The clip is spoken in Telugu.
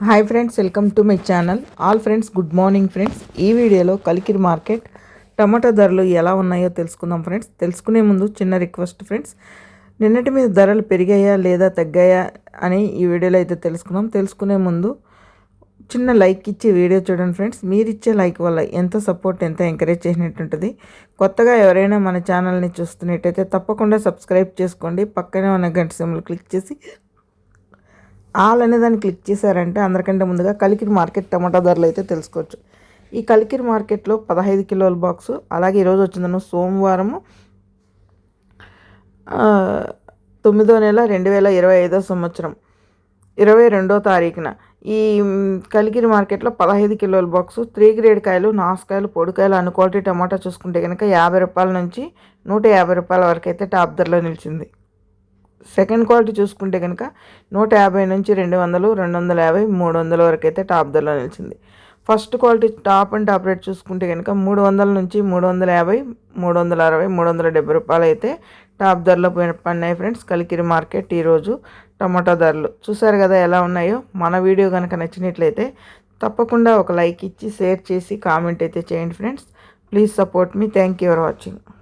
Hi friends welcome to my channel all friends good morning friends ఈ వీడియోలో కలికిరి మార్కెట్ టమాటా ధరలు ఎలా ఉన్నాయో తెలుసుకుందాం ఫ్రెండ్స్ తెలుసుకునే ముందు చిన్న రిక్వెస్ట్ ఫ్రెండ్స్ నిన్నటి మీద ధరలు పెరిగాయా లేదా తగ్గాయా అని ఈ వీడియోలో అయితే తెలుసుకుందాం. తెలుసుకునే ముందు చిన్న లైక్ ఇచ్చి వీడియో చూడండి ఫ్రెండ్స్ మీరు ఇచ్చే లైక్ వల్ల ఎంత సపోర్ట్ ఎంత ఎంకరేజ్ చేసినట్టు ఉంటుంది. కొత్తగా ఎవరైనా మన ఛానల్ని చూస్తున్నట్టయితే తప్పకుండా సబ్స్క్రైబ్ చేసుకోండి. పక్కనే ఉన్న గంట సింబల్ క్లిక్ చేసి ఆల్ అనే దాన్ని క్లిక్ చేశారంటే అందరికంటే ముందుగా కలికిరి మార్కెట్ టమాటా ధరలు అయితే తెలుసుకోవచ్చు. ఈ కలికిరి మార్కెట్లో పదహైదు కిలోల బాక్సు అలాగే ఈరోజు వచ్చిందను సోమవారము తొమ్మిదో నెల రెండు వేల ఇరవై ఐదో సంవత్సరం ఇరవై రెండో తారీఖున. ఈ కలిగిరి కలికిరి మార్కెట్లో పదహైదు కిలోల బాక్సు త్రీ గ్రేడ్ కాయలు నాసుకాయలు పొడికాయలు అన్ని క్వాలిటీ టమాటా చూసుకుంటే కనుక యాభై రూపాయల నుంచి నూట యాభై రూపాయల వరకు అయితే టాప్ ధరలో నిలిచింది. సెకండ్ క్వాలిటీ చూసుకుంటే కనుక నూట యాభై నుంచి రెండు వందలు రెండు వందల యాభై మూడు వందల వరకు అయితే టాప్ ధరలో నిలిచింది. First quality top and top rate చూసుకుంటే కనుక మూడు వందల నుంచి మూడు వందల యాభై మూడు వందల అరవై మూడు వందల డెబ్బై రూపాయలు అయితే టాప్ ధరలో పోయిన- పడినాయి ఫ్రెండ్స్. కలికిరి మార్కెట్ ఈరోజు టమాటో ధరలు. చూసారు కదా ఎలా ఉన్నాయో? మన వీడియో కనుక నచ్చినట్లయితే తప్పకుండా ఒక లైక్ ఇచ్చి షేర్ చేసి కామెంట్ అయితే చేయండి friends. Please support me. Thank you for watching.